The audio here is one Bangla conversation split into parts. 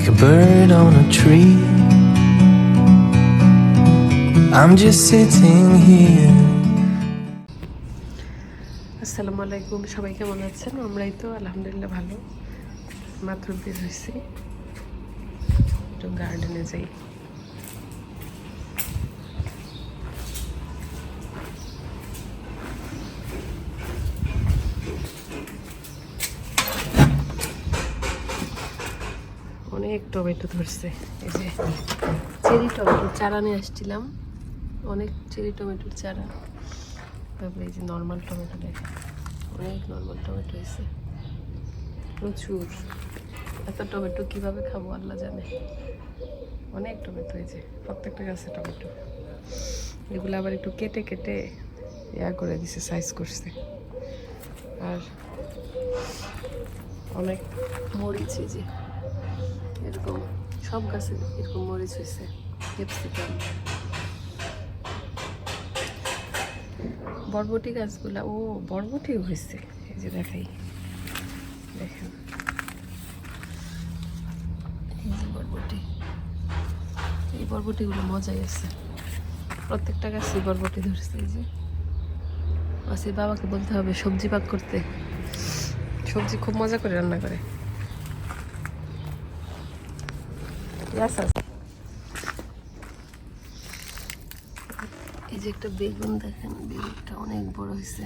like a bird on a tree. I'm just sitting here. আসসালামু আলাইকুম, সবাই কেমন আছেন আমরাই তো আলহামদুলিল্লাহ ভালো মাত্র বের হয়েছি একটু গার্ডেনে যাই অনেক টমেটো ধরছে। এই যে চেরি টমেটোর চারা নিয়ে আসছিলাম। অনেক চেরি টমেটোর চারা। তারপরে এই যে নর্মাল টমেটো দেখে। অনেক নর্মাল টমেটো হয়েছে। প্রচুর। এত টমেটো কীভাবে খাব আল্লাহ জানে। অনেক টমেটো হয়েছে প্রত্যেকটা গাছে টমেটো। এগুলো আবার একটু কেটে কেটে ইয়া করে দিছে সাইজ করছে। আর অনেক মরিচ এই যে। এরকম, সব গাছে এরকম মরিচ হয়েছে ক্যাপসিকাম বরবটি গাছগুলা, ও বরবটিও হয়েছে এই যে দেখাই। দেখেন। এই বরবটি। এই বরবটিগুলো মজাই আছে। প্রত্যেকটা গাছে বরবটি ধরছে, এই যে। আসির বাবাকে বলতে হবে সবজি পাক করতে। সবজি খুব মজা করে রান্না করে। Yes. এই যে একটা বেগুন দেখেন বেগুনটা অনেক বড় হয়েছে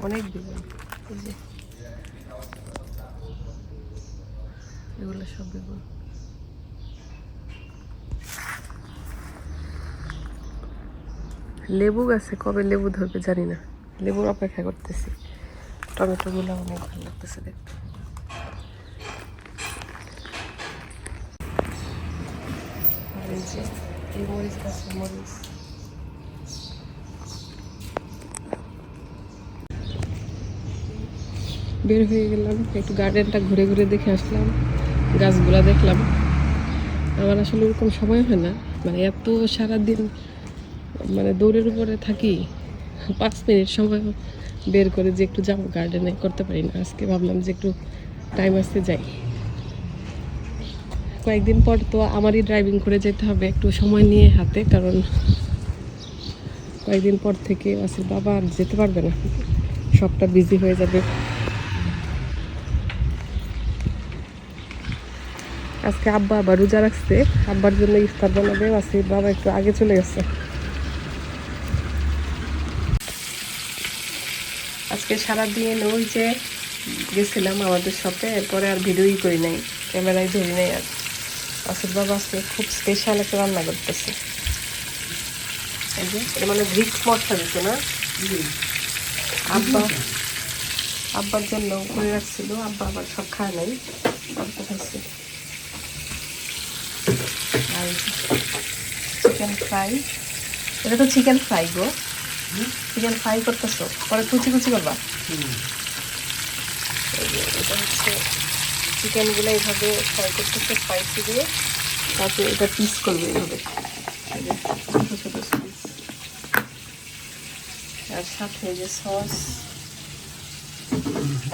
অনেক বেগুন। এই যে। এগুলো সব বেগুন। লেবু গাছে কবে লেবু ধরবে জানি না। লেবুর অপেক্ষা করতেছি। টমেটো টমেটোগুলো অনেক ভালো লাগতেছে দেখতে। আর এই বের হয়ে গেলাম, একটু গার্ডেনটা ঘুরে ঘুরে দেখে আসলাম, গাছগুলা দেখলাম। আমার আসলে ওরকম সময় হয় না মানে এত সারাদিন মানে দৌড়ের উপরে থাকি, পাঁচ মিনিট সময় বের করে যে একটু যাব গার্ডেনে করতে পারি না। আজকে ভাবলাম যে একটু টাইম আসতে যাই। কয়েকদিন পর তো আমারই ড্রাইভিং করে যেতে হবে, একটু সময় নিয়ে হাতে, কারণ কয়েকদিন পর থেকে আসির বাবা আর যেতে পারবে না। সবটা বিজি হয়ে যাবে। আজকে আব্বা আবার রোজা রাখছে, আব্বার জন্য ইফতার বানাবে আসির বাবা একটু আগে চলে গেছে। আজকে সারাদিন ওই যে গেছিলাম আমাদের শপে এরপরে আর ভিডিওই করি নাই ক্যামেরায় ধরি নাই আর। আসিফ বাবা আজকে খুব স্পেশাল একটা রান্না করতেছে। এটা মানে গ্রিক মশলা দিত না? আব্বা আব্বার জন্য করে রাখছিল আব্বা আবার সব খায় নাই অল্প খাইছে। আর চিকেন ফ্রাই এটা তো চিকেন ফ্রাই গো। চিকেন ফ্রাই করতেছো? পরে কুচি কুচি করবা? এটা হচ্ছে চিকেনগুলো এইভাবে ফ্রাই করতেছে স্পাইসি দিয়ে তারপরে এটা পিস করবে এইভাবে। ছোটো ছোটো পিস আর সাথে যে সস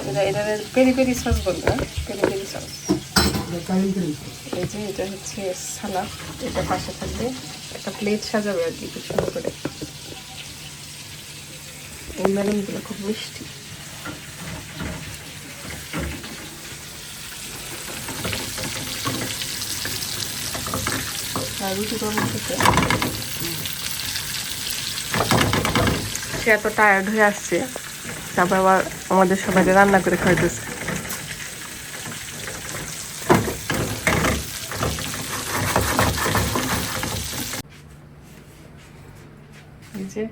এটা এটা পেরি পেরি সস বলবে? পেরি পেরি সস এই যে এটা হচ্ছে সালাদ এটা পাশে থাকবে একটা প্লেট সাজাবে আর কি খুব সুন্দর করে। এই মেলনগুলো খুব মিষ্টি। সে এত টায়ার্ড হয়ে আসছে। তারপর আবার আমাদের সবাইকে রান্না করে খাইতেছে যে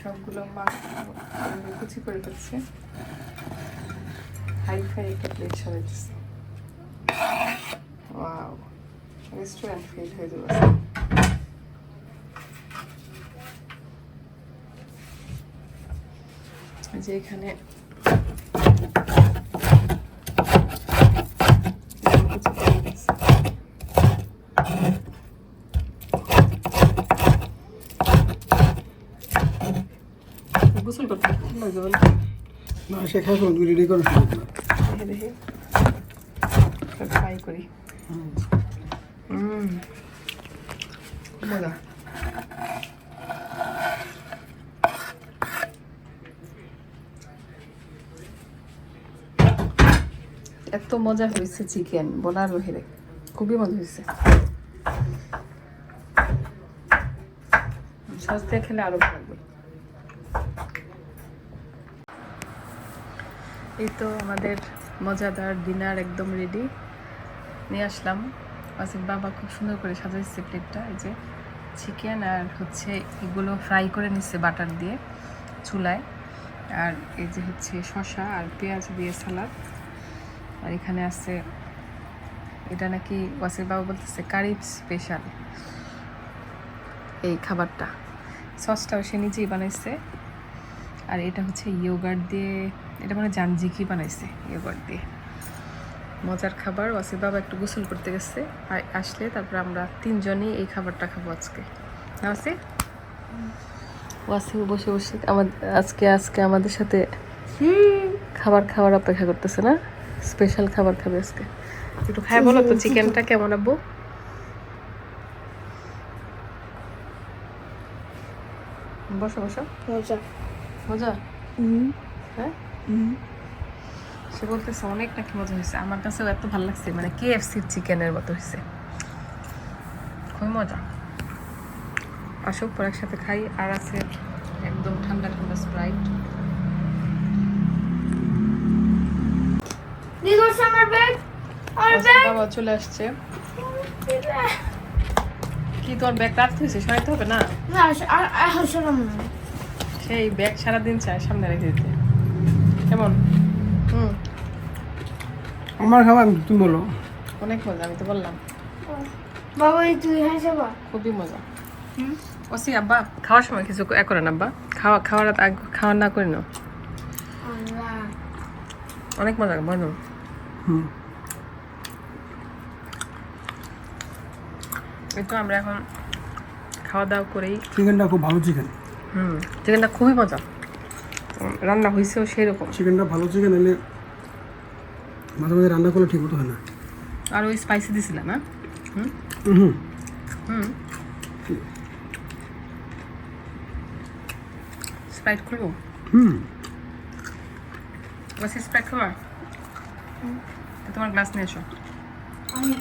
সবগুলো মাছ কুচি করে ফেলছে হাই ফাই একটা প্লেট সাজাইতেছে রেস্টুরেন্ট ফিল হয়ে যাবে যে এখানে। গোসল করতে? না সে খাবে রেডি করে দেখে দেখে ফ্রাই করি এত মজা হয়েছে চিকেন বলার রহিরে খুবই মজা হয়েছে। খেলে আরও ভালো এই তো আমাদের মজাদার ডিনার একদম রেডি নিয়ে আসলাম। আসিফ বাবা খুব সুন্দর করে সাজাইছে প্লেটটা এই যে চিকেন আর হচ্ছে এগুলো ফ্রাই করে নিচ্ছে বাটার দিয়ে চুলায়। আর এই যে হচ্ছে শসা আর পেঁয়াজ দিয়ে সালাদ। আর এখানে আছে, এটা নাকি ওয়াসির বাবা বলতেছে কারি স্পেশাল এই খাবারটা। সসটাও সে নিজেই বানাইছে। আর এটা হচ্ছে ইয়োগার্ট দিয়ে, এটা মানে জানজিকি বানাইছে ইয়োগার্ট দিয়ে। মজার খাবার ওয়াসির বাবা একটু গোসল করতে গেছে। আর আসলে তারপর আমরা তিনজনই এই খাবারটা খাব আজকে। না ওয়াসি ওয়াসি বসে বসে আমাদের আজকে আজকে আমাদের সাথে খাবার খাওয়ার অপেক্ষা করতেছে না? স্পেশাল খাবার খাবে আজকে। একটু খাই বলো তো চিকেনটা কেমন আব্বু? বসো বসো। মজা। মজা? হ্যাঁ? সে বলতেছে অনেক নাকি মজা হয়েছে। আমার কাছেও এত ভালো লাগছে মানে কে কেএফসির চিকেনের মতো হয়েছে। খুবই মজা। আসুক পর একসাথে খাই। আর আছে একদম ঠান্ডা ঠান্ডা স্প্রাইট বাবা চলে আসছে। কি তোর ব্যাগ রাখতে হয়েছে? সরাইতে হবে না? সেই ব্যাগ সারাদিন চায় সামনে রেখে দিতে। কেমন? আমার খাবার তুমি বলো। অনেক মজা আমি তো বললাম। বাবা এই তুই হাসবা খুবই মজা। ওসি আব্বা খাওয়ার সময় কিছু এ করেন আব্বা। খাওয়া খাওয়ার আগ- খাওয়া না করে নাও। আল্লাহ। অনেক মজা বলো। হুম। এই তো আমরা এখন খাওয়া দাওয়া করেই চিকেনটা খুব ভালো চিকেন। হুম চিকেনটা খুবই মজা। রান্না হয়েছেও সেই রকম চিকেনটা ভালো চিকেন এলে মাঝে মাঝে রান্না করলে ঠিক মতো হয় না। আর ওই স্পাইসি দিছিল হ্যাঁ? হুম? হুম হুম। স্প্রাইট খুলবো? হুম। বসে স্প্রাইট খাবার? তোমার গ্লাস নিয়ে এসো। আমি